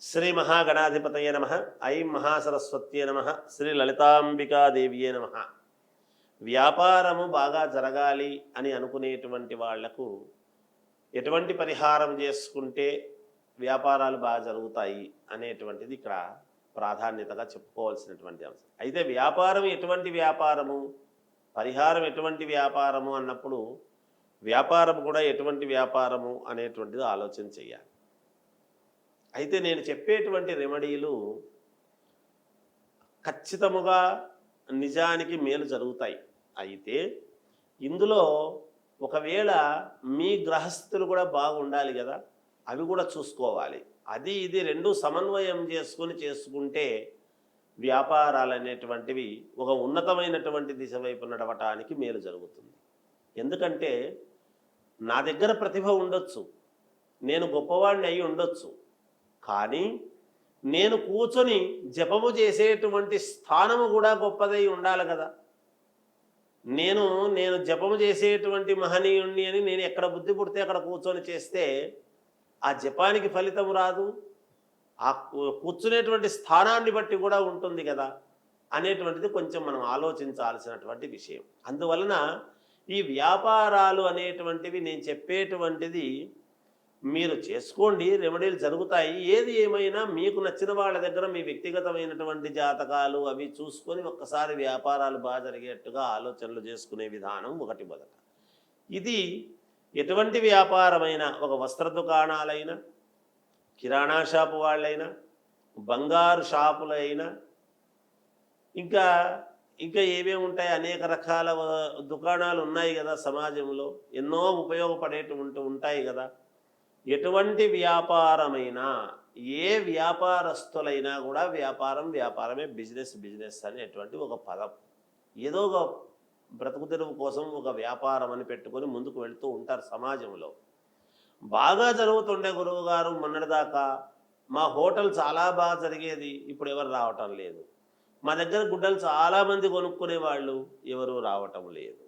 శ్రీ మహాగణాధిపతయ నమ. ఐం మహాసరస్వత్యే నమ. శ్రీ లలితాంబికాదేవియే నమ. వ్యాపారము బాగా జరగాలి అని అనుకునేటువంటి వాళ్ళకు ఎటువంటి పరిహారం చేసుకుంటే వ్యాపారాలు బాగా జరుగుతాయి అనేటువంటిది ఇక్కడ ప్రాధాన్యతగా చెప్పుకోవాల్సినటువంటి అంశం. అయితే వ్యాపారం ఎటువంటి వ్యాపారము? పరిహారం ఎటువంటి వ్యాపారము? అన్నప్పుడు వ్యాపారం కూడా ఎటువంటి వ్యాపారము? అనేటువంటిది ఆలోచన చేయాలి. అయితే నేను చెప్పేటువంటి రెమెడీలు ఖచ్చితముగా నిజానికి మేలు జరుగుతాయి. అయితే ఇందులో ఒకవేళ మీ గ్రహస్థులు కూడా బాగుండాలి కదా అవి కూడా చూసుకోవాలి. అది ఇది రెండు సమన్వయం చేసుకుని చేసుకుంటే వ్యాపారాలు అనేటువంటివి ఒక ఉన్నతమైనటువంటి దిశ వైపు నడవటానికి మేలు జరుగుతుంది. ఎందుకంటే నా దగ్గర ప్రతిభ ఉండొచ్చు. నేను గొప్పవాడిని అయి ఉండొచ్చు. కానీ నేను కూర్చొని జపము చేసేటువంటి స్థానము కూడా గొప్పదై ఉండాలి కదా. నేను నేను జపము చేసేటువంటి మహనీయుణ్ణి అని నేను ఎక్కడ బుద్ధి పుడితే అక్కడ కూర్చొని చేస్తే ఆ జపానికి ఫలితం రాదు. ఆ కూర్చునేటువంటి స్థానాన్ని బట్టి కూడా ఉంటుంది కదా అనేటువంటిది కొంచెం మనం ఆలోచించాల్సినటువంటి విషయం. అందువలన ఈ వ్యాపారాలు అనేటువంటివి నేను చెప్పేటువంటిది మీరు చేసుకోండి రెమెడీలు జరుగుతాయి. ఏది ఏమైనా మీకు నచ్చిన వాళ్ళ దగ్గర మీ వ్యక్తిగతమైనటువంటి జాతకాలు అవి చూసుకొని ఒక్కసారి వ్యాపారాలు బాగా జరిగేట్టుగా ఆలోచనలు చేసుకునే విధానం ఒకటి మొదట. ఇది ఎటువంటి వ్యాపారమైనా ఒక వస్త్ర దుకాణాలైనా కిరాణా షాపు వాళ్ళైనా బంగారు షాపులైనా ఇంకా ఇంకా ఏమేమి ఉంటాయి? అనేక రకాల దుకాణాలు ఉన్నాయి కదా సమాజంలో. ఎన్నో ఉపయోగపడేటువంటి ఉంటాయి కదా. ఎటువంటి వ్యాపారమైనా ఏ వ్యాపారస్తులైనా కూడా వ్యాపారం వ్యాపారమే బిజినెస్ బిజినెస్ అనేటువంటి ఒక పదం. ఏదో ఒక బ్రతుకు తెరువు కోసం ఒక వ్యాపారం అని పెట్టుకొని ముందుకు వెళ్తూ ఉంటారు సమాజంలో. బాగా జరుగుతుండే గురువు గారు మొన్నటిదాకా మా హోటల్ చాలా బాగా జరిగేది ఇప్పుడు ఎవరు రావటం లేదు. మా దగ్గర గుడ్డలు చాలామంది కొనుక్కునే వాళ్ళు ఎవరు రావటం లేదు.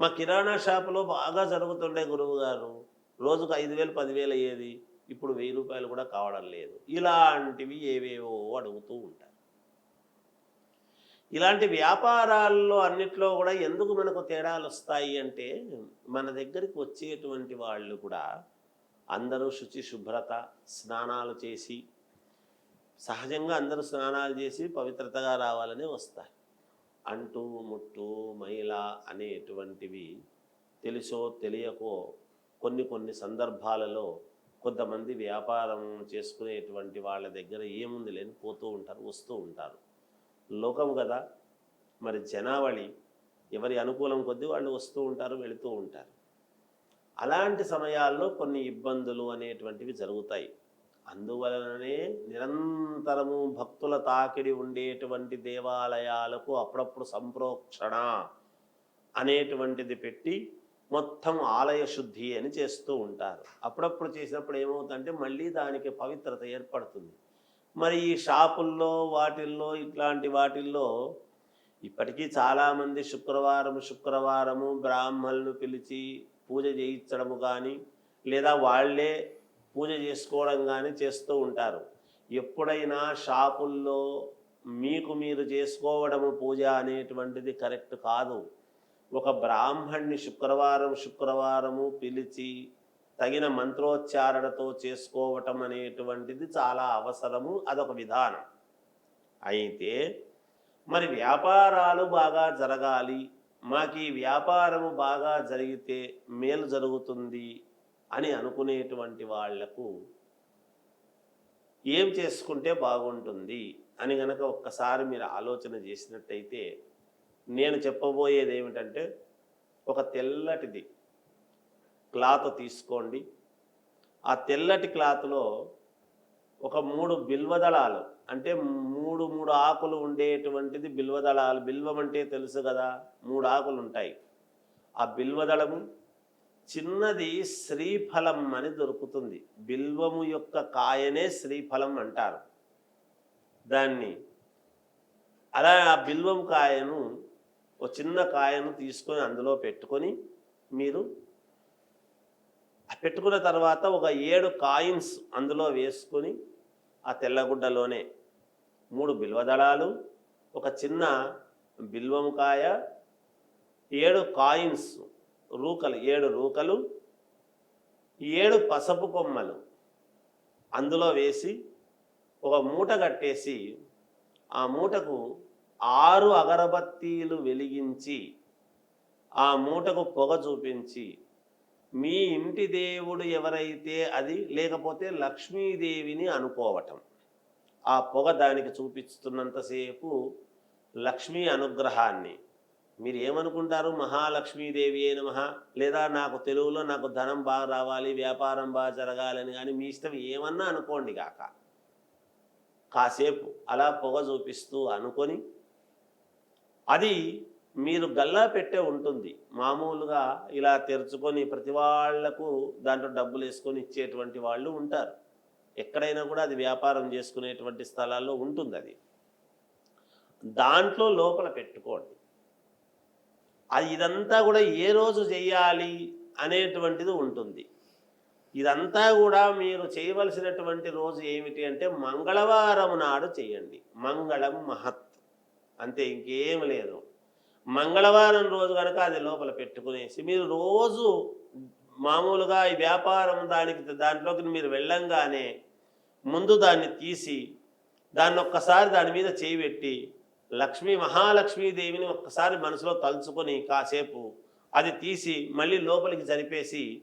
మా కిరాణా షాపులో బాగా జరుగుతుండే గురువు గారు రోజుకు ఐదు వేలు పదివేలు అయ్యేది? ఇప్పుడు వెయ్యి రూపాయలు కూడా కావడం లేదు. ఇలాంటివి ఏవేవో అడుగుతూ ఉంటారు. ఇలాంటి వ్యాపారాల్లో అన్నిట్లో కూడా ఎందుకు మనకు తేడాలు వస్తాయి అంటే మన దగ్గరికి వచ్చేటువంటి వాళ్ళు కూడా అందరూ శుచి శుభ్రత స్నానాలు చేసి సహజంగా అందరూ స్నానాలు చేసి పవిత్రతగా రావాలని వస్తారు అంటూ ముట్టు మైల అనేటువంటివి తెలుసో తెలియకో కొన్ని కొన్ని సందర్భాలలో కొంతమంది వ్యాపారం చేసుకునేటువంటి వాళ్ళ దగ్గర ఏముంది లేని పోతూ ఉంటారు వస్తూ ఉంటారు. లోకం కదా. మరి జనావళి ఎవరి అనుకూలం కొద్దీ వాళ్ళు వస్తూ ఉంటారు వెళుతూ ఉంటారు. అలాంటి సమయాల్లో కొన్ని ఇబ్బందులు అనేటువంటివి జరుగుతాయి. అందువలననే నిరంతరము భక్తుల తాకిడి ఉండేటువంటి దేవాలయాలకు అప్పుడప్పుడు సంప్రోక్షణ అనేటువంటిది పెట్టి మొత్తం ఆలయ శుద్ధి అని చేస్తూ ఉంటారు. అప్పుడప్పుడు చేసినప్పుడు ఏమవుతుందంటే మళ్ళీ దానికి పవిత్రత ఏర్పడుతుంది. మరి ఈ షాపుల్లో వాటిల్లో ఇట్లాంటి వాటిల్లో ఇప్పటికీ చాలామంది శుక్రవారం శుక్రవారము బ్రాహ్మణులను పిలిచి పూజ చేయించడము కానీ లేదా వాళ్ళే పూజ చేసుకోవడం కానీ చేస్తూ ఉంటారు. ఎప్పుడైనా షాపుల్లో మీకు మీరు చేసుకోవడము పూజ అనేటువంటిది కరెక్ట్ కాదు. ఒక బ్రాహ్మణ్ణి శుక్రవారం శుక్రవారము పిలిచి తగిన మంత్రోచ్చారణతో చేసుకోవటం అనేటువంటిది చాలా అవసరము అదొక విధానం. అయితే మరి వ్యాపారాలు బాగా జరగాలి మాకు ఈ వ్యాపారము బాగా జరిగితే మేలు జరుగుతుంది అని అనుకునేటువంటి వాళ్ళకు ఏం చేసుకుంటే బాగుంటుంది అని గనక ఒక్కసారి మీరు ఆలోచన చేసినట్టయితే నేను చెప్పబోయేది ఏమిటంటే ఒక తెల్లటిది క్లాత్ తీసుకోండి. ఆ తెల్లటి క్లాత్లో ఒక మూడు బిల్వదళాలు అంటే మూడు మూడు ఆకులు ఉండేటువంటిది బిల్వదళాలు బిల్వం అంటే తెలుసు కదా మూడు ఆకులు ఉంటాయి. ఆ బిల్వదళము చిన్నది శ్రీఫలం అని దొరుకుతుంది. బిల్వము యొక్క కాయనే శ్రీఫలం అంటారు. దాన్ని అలా ఆ బిల్వం కాయను ఒక చిన్న కాయను తీసుకొని అందులో పెట్టుకొని మీరు పెట్టుకున్న తర్వాత ఒక ఏడు కాయిన్స్ అందులో వేసుకొని ఆ తెల్లగుడ్డలోనే మూడు బిల్వదళాలు ఒక చిన్న బిల్వముకాయ ఏడు కాయిన్స్ రూకలు ఏడు రూకలు ఏడు పసపు కొమ్మలు అందులో వేసి ఒక మూట కట్టేసి ఆ మూటకు ఆరు అగరబత్తీలు వెలిగించి ఆ మూటకు పొగ చూపించి మీ ఇంటి దేవుడు ఎవరైతే అది లేకపోతే లక్ష్మీదేవిని అనుకోవటం. ఆ పొగ దానికి చూపిస్తున్నంతసేపు లక్ష్మీ అనుగ్రహాన్ని. మీరు ఏమనుకుంటారు మహాలక్ష్మీదేవి అయిన మహా లేదా నాకు తెలుగులో నాకు ధనం బాగా రావాలి వ్యాపారం బాగా జరగాలని కానీ మీ ఇష్టం ఏమన్నా అనుకోండి కాక కాసేపు అలా పొగ చూపిస్తూ అనుకొని అది మీరు గల్లా పెట్టే ఉంటుంది. మామూలుగా ఇలా తెరుచుకొని ప్రతి వాళ్ళకు దాంట్లో డబ్బులు వేసుకొని ఇచ్చేటువంటి వాళ్ళు ఉంటారు. ఎక్కడైనా కూడా అది వ్యాపారం చేసుకునేటువంటి స్థలాల్లో ఉంటుంది అది. దాంట్లో లోపల పెట్టుకోండి. అది ఇదంతా కూడా ఏ రోజు చేయాలి అనేటువంటిది ఉంటుంది. ఇదంతా కూడా మీరు చేయవలసినటువంటి రోజు ఏమిటి అంటే మంగళవారం నాడు చేయండి. మంగళం మహత్ అంతే ఇంకేం లేదు. మంగళవారం రోజు కనుక అది లోపల పెట్టుకునేసి మీరు రోజు మామూలుగా ఈ వ్యాపారం దానికి దాంట్లోకి మీరు వెళ్ళంగానే ముందు దాన్ని తీసి దాన్ని ఒక్కసారి దాని మీద చేయిబెట్టి లక్ష్మీ మహాలక్ష్మీదేవిని ఒక్కసారి మనసులో తలుచుకొని కాసేపు అది తీసి మళ్ళీ లోపలికి జరిపేసి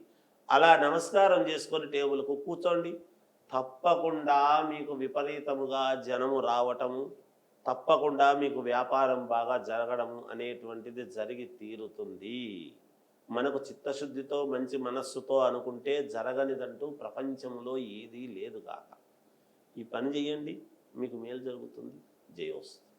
అలా నమస్కారం చేసుకొని టేబుల్కు కూర్చోండి. తప్పకుండా మీకు విపరీతముగా జనము రావటము తప్పకుండా మీకు వ్యాపారం బాగా జరగడం అనేటువంటిది జరిగి తీరుతుంది. మనకు చిత్తశుద్ధితో మంచి మనస్సుతో అనుకుంటే జరగనిదంటూ ప్రపంచంలో ఏదీ లేదు కాక ఈ పని చేయండి మీకు మేలు జరుగుతుంది. జయోస్తు